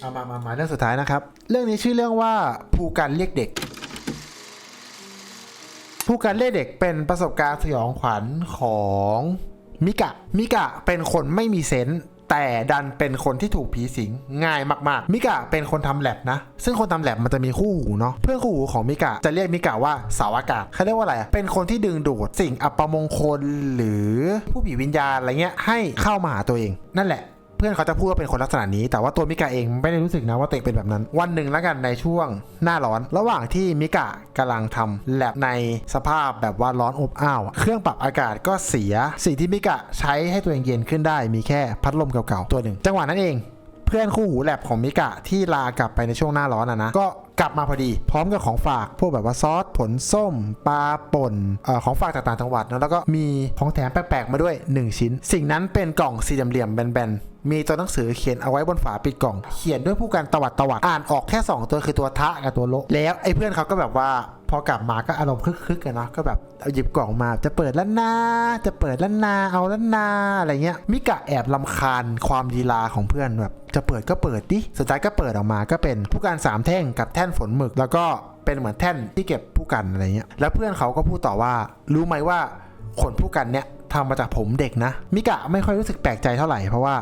เอามามามาเรื่องสุดท้ายนะครับ เรื่องนี้ชื่อเรื่องว่าภูการเรียกเด็กผู้การเรียกเด็กเป็นประสบการณ์สยองขวัญของมิกะ มิกะเป็นคนไม่มีเซนส์แต่ดันเป็นคนที่ถูกผีสิงง่ายมากๆ มิกะเป็นคนทำแลบนะ ซึ่งคนทำแลบมันจะมีคู่หูเนาะ เพื่อนคู่หูของมิกะจะเรียกมิกะว่าสาวอากาศเขาเรียกว่าอะไรอะเป็นคนที่ดึงดูดสิ่งอัปมงคลหรือผู้ผีวิญญาณอะไรเงี้ยให้เข้ามาหาตัวเอง นั่นแหละ เพื่อนเขาจะพูดว่าเป็นคนลักษณะนี้ แต่ว่าตัวมิกะเองไม่ได้รู้สึกนะว่าตัวเองเป็นแบบนั้น วันหนึ่งแล้วกันในช่วงหน้าร้อน ระหว่างที่มิกะกำลังทำแลบในสภาพแบบว่าร้อนอบอ้าว เครื่องปรับอากาศก็เสีย สิ่งที่มิกะใช้ให้ตัวเองเย็นขึ้นได้ มีแค่พัดลมเก่าๆตัวหนึ่ง จังหวะนั้นเอง เพื่อนคู่หูแลบของมิกะที่ลากลับไปในช่วงหน้าร้อนอะนะ ก็กลับมาพอดีพร้อมกับของฝากพวกแบบว่าซอสผลส้มปลาป่นออของฝากต่างๆจังหวัดนะแล้วก็มีของแถมแปลกๆมาด้วย 1 ชิ้น สิ่งนั้นเป็นกล่องสี่เหลี่ยมแบนๆ มีตัวหนังสือเขียนเอาไว้บนฝาปิดกล่อง เขียนด้วยผู้กันตวัดตวัดอ่านออกแค่ 2 ตัวคือตัวทะกับตัวโลแล้วไอ้เพื่อนเขาก็แบบว่าพอกลับมาก็อารมณ์คึกๆกันเนาะก็แบบเอาหยิบกล่องมาจะเปิดแล้วนาจะเปิดแล้วนาเอาแล้วนาอะไรเงี้ยมิกะแอบลำคาญความดีลาของเพื่อนแบบจะเปิดก็เปิดดิสุดท้ายก็เปิดออกมาก็เป็นผู้การสามแท่งกับแท่นฝนหมึก แล้วก็เป็นเหมือนแท่นที่เก็บผู้กันอะไรเงี้ยแล้วเพื่อนเขาก็พูดต่อว่า รู้ไหมว่าขนผู้กันเนี่ยทำมาจากผมเด็กนะ มิกะไม่ค่อยรู้สึกแปลกใจเท่าไหร่เพราะว่า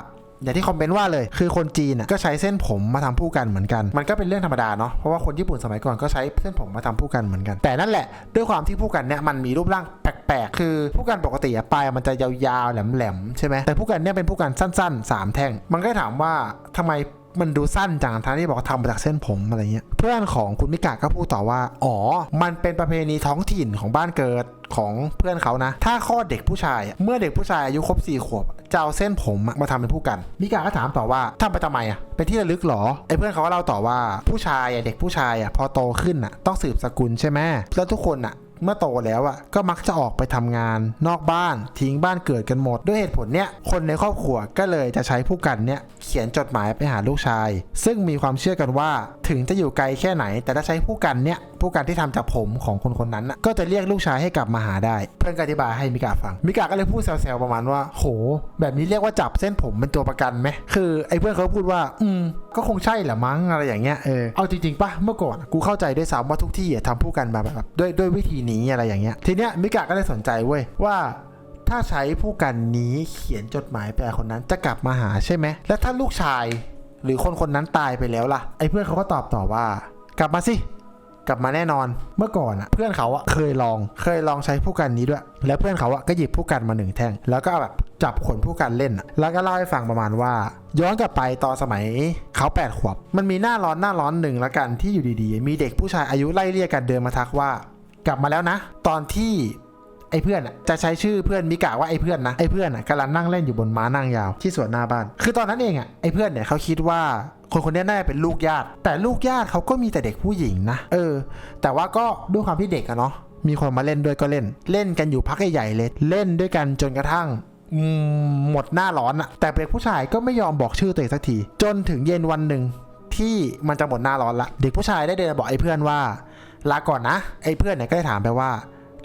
อย่างที่คอมเมนต์ว่าเลย คือคนจีนก็ใช้เส้นผมมาทำผู้กันเหมือนกัน มันก็เป็นเรื่องธรรมดาเนาะ เพราะว่าคนญี่ปุ่นสมัยก่อนก็ใช้เส้นผมมาทำผู้กันเหมือนกัน แต่นั่นแหละ ด้วยความที่ผู้กันเนี่ยมันมีรูปร่างแปลกๆ คือผู้กันปกติปลายมันจะยาวๆ แหลมๆ ใช่ไหมแต่ผู้กันเนี่ยเป็นผู้กันสั้นๆ 3 แท่ง มันก็ถามว่าทำไมมันดูสั้นจังทั้งที่บอกทำมาจากเส้นผมอะไรเงี้ย เพื่อนของคุณมิกะก็พูดต่อว่า อ๋อ มันเป็นประเพณีท้องถิ่นของบ้านเกิด ของเพื่อนเขานะ ถ้าคลอดเด็กผู้ชาย เมื่อเด็กผู้ชายอายุครบสี่ขวบจะเอาเส้นผมมาทำเป็นผู้กันมิกาก็ถามต่อว่าทำไปทำไมอะเป็นที่ระลึกหรอไอ้เพื่อนเขาก็เล่าต่อว่าผู้ชายอะเด็กผู้ชายอะพอโตขึ้นอะต้องสืบสกุลใช่ไหมแล้วทุกคนอะ เมื่อโตแล้วอะก็มักจะออกไปทำงาน นอกบ้านทิ้งบ้านเกิดกันหมด ด้วยเหตุผลเนี้ยคนในครอบครัวก็เลยจะใช้ผู้กันเนี้ยเขียนจดหมายไปหาลูกชาย ซึ่งมีความเชื่อกันว่า ถึงจะอยู่ไกลแค่ไหน แต่ถ้าใช้ผู้กันเนี้ยผู้กันที่ทำจากผมของคนคนนั้นน่ะก็จะเรียกลูกชายให้กลับมาหาได้ เพื่อนก็อธิบายให้มิกาฟังมิกาก็เลยพูดแซวๆประมาณว่า โห แบบนี้เรียกว่าจับเส้นผมเป็นตัวประกันไหมคือไอ้เพื่อนเขาพูดว่า อืมก็คงใช่แหละมั้งอะไรอย่างเงี้ยเออเอาจริงๆปะเมื่อก่อนกูเข้าใจด้วยซ้ำว่าทุกที่ทำผู้กันมาแบบด้วยด้วยวิธีนี้อะไรอย่างเงี้ย ทีเนี้ยมิกาก็เลยสนใจเว้ยว่าถ้าใช้ผู้กันนี้เขียนจดหมายไปคนนั้นจะกลับมาหาใช่ไหม แล้วถ้าลูกชาย หรือคนคนนั้นตายไปแล้วล่ะ ไอ้เพื่อนเขาก็ตอบต่อว่า กลับมาสิ กลับมาแน่นอน เมื่อก่อนอะเพื่อนเขาอะเคยลอง เคยลองใช้ผู้กันนี้ด้วย แล้วเพื่อนเขาอะก็หยิบผู้กันมาหนึ่งแท่ง แล้วก็แบบจับขนผู้กันเล่นอะแล้วก็เล่าให้ฟังประมาณว่า ย้อนกลับไปตอนสมัยเขาแปดขวบ มันมีหน้าร้อนหน้าร้อนหนึ่งละกันที่อยู่ดีๆ มีเด็กผู้ชายอายุไล่เรียกกันเดินมาทักว่า กลับมาแล้วนะ ตอนที่ไอ้เพื่อนอะจะใช้ชื่อเพื่อนมิกะว่าไอ้เพื่อนนะไอ้เพื่อนอะกำลังนั่งเล่นอยู่บนม้านั่งยาวที่สวนหน้าบ้าน คือตอนนั้นเองอะไอ้เพื่อนเนี่ยเขาคิดว่าคนคนนี้น่าจะเป็นลูกญาติ แต่ลูกญาติเขาก็มีแต่เด็กผู้หญิงนะเออ แต่ว่าก็ด้วยความที่เด็กอะเนาะมีคนมาเล่นด้วยก็เล่น เล่นกันอยู่พักใหญ่ๆเลยเล่นด้วยกันจนกระทั่งหมดหน้าร้อนอะแต่เด็กผู้ชายก็ไม่ยอมบอกชื่อตัวเองสักที จนถึงเย็นวันหนึ่งที่มันจะหมดหน้าร้อนละ เด็กผู้ชายได้เดินบอกไอ้เพื่อนว่า ลาก่อนนะไอ้เพื่อนเนี่ยก็ได้ถามไปว่า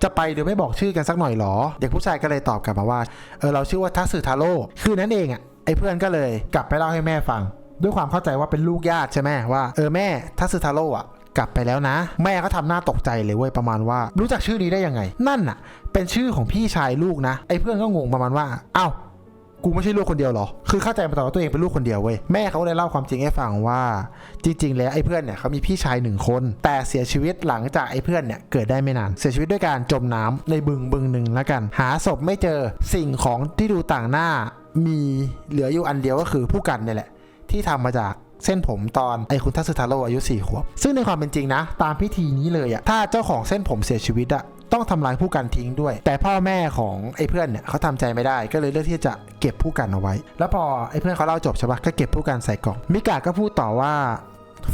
จะไปโดยไม่บอกชื่อกันสักหน่อยหรอ เด็กผู้ชายก็เลยตอบกลับมาว่าเออเราชื่อว่าทัสึทาโร่คือนั้นเองอะไอ้เพื่อนก็เลยกลับไปเล่าให้แม่ฟัง ด้วยความเข้าใจว่าเป็นลูกญาติใช่ไหมว่าเออแม่ทัสึทาโร่อะกลับไปแล้วนะ แม่ก็ทำหน้าตกใจเลยเว้ยประมาณว่า รู้จักชื่อนี้ได้ยังไง นั่นน่ะ เป็นชื่อของพี่ชายลูกนะไอ้เพื่อนก็งงประมาณว่า เอ้า กูไม่ใช่ลูกคนเดียวหรอ คือเข้าใจมาตลอดว่าตัวเองเป็นลูกคนเดียวเว้ย แม่เขาเลยเล่าความจริงให้ฟังว่า จริง ๆ แล้วไอ้เพื่อนเนี่ยเขามีพี่ชายหนึ่งคน แต่เสียชีวิตหลังจากไอ้เพื่อนเนี่ยเกิดได้ไม่นาน เสียชีวิตด้วยการจมน้ำในบึงบึงหนึ่งแล้วกัน หาศพไม่เจอ สิ่งของที่ดูต่างหน้า มีเหลืออยู่อันเดียวก็คือผู้กันเนี่ยแหละ ที่ทำมาจากเส้นผมตอนไอ้คุณทัศทาโร่อายุ4ขวบ ซึ่งในความเป็นจริงนะ ตามพิธีนี้เลยอะถ้าเจ้าของเส้นผมเสียชีวิตอะ ต้องทำลายผู้กันทิ้งด้วย แต่พ่อแม่ของไอ้เพื่อนเนี่ยเขาทำใจไม่ได้ก็เลยเลือกที่จะเก็บผู้กันเอาไว้ แล้วพอไอ้เพื่อนเขาเล่าจบใช่ปะก็เก็บผู้กันใส่กล่องมิกาก็พูดต่อว่า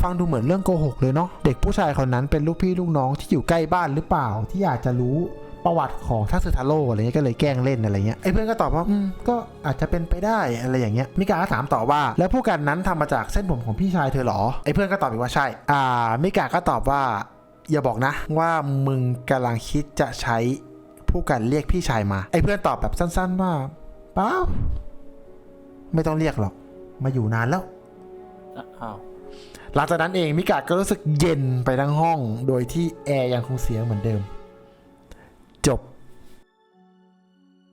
ฟังดูเหมือนเรื่องโกหกเลยเนาะเด็กผู้ชายคนนั้นเป็นลูกพี่ลูกน้องที่อยู่ใกล้บ้านหรือเปล่าที่อยากจะรู้ประวัติของทัศทาโร่อะไรเงี้ยก็เลยแกล้งเล่นอะไรเงี้ยไอ้เพื่อนก็ตอบว่าอืมก็อาจจะเป็นไปได้อะไรอย่างเงี้ยมิกาก็ถามต่อว่า แล้วผู้กันนั้นทำมาจากเส้นผมของพี่ชายเธอหรอไอ้เพื่อนก็ตอบอีกว่าใช่ อ่ามิกาก็ตอบว่า อย่าบอกนะว่ามึงกำลังคิดจะใช้ผู้กันเรียกพี่ชายมา ไอ้เพื่อนตอบแบบสั้นๆว่าเปล่าไม่ต้องเรียกหรอก มาอยู่นานแล้วอ้าวหลังจากนั้นเองมิกะก็รู้สึกเย็นไปทั้งห้อง โดยที่แอร์ยังคงเสียงเหมือนเดิม จบ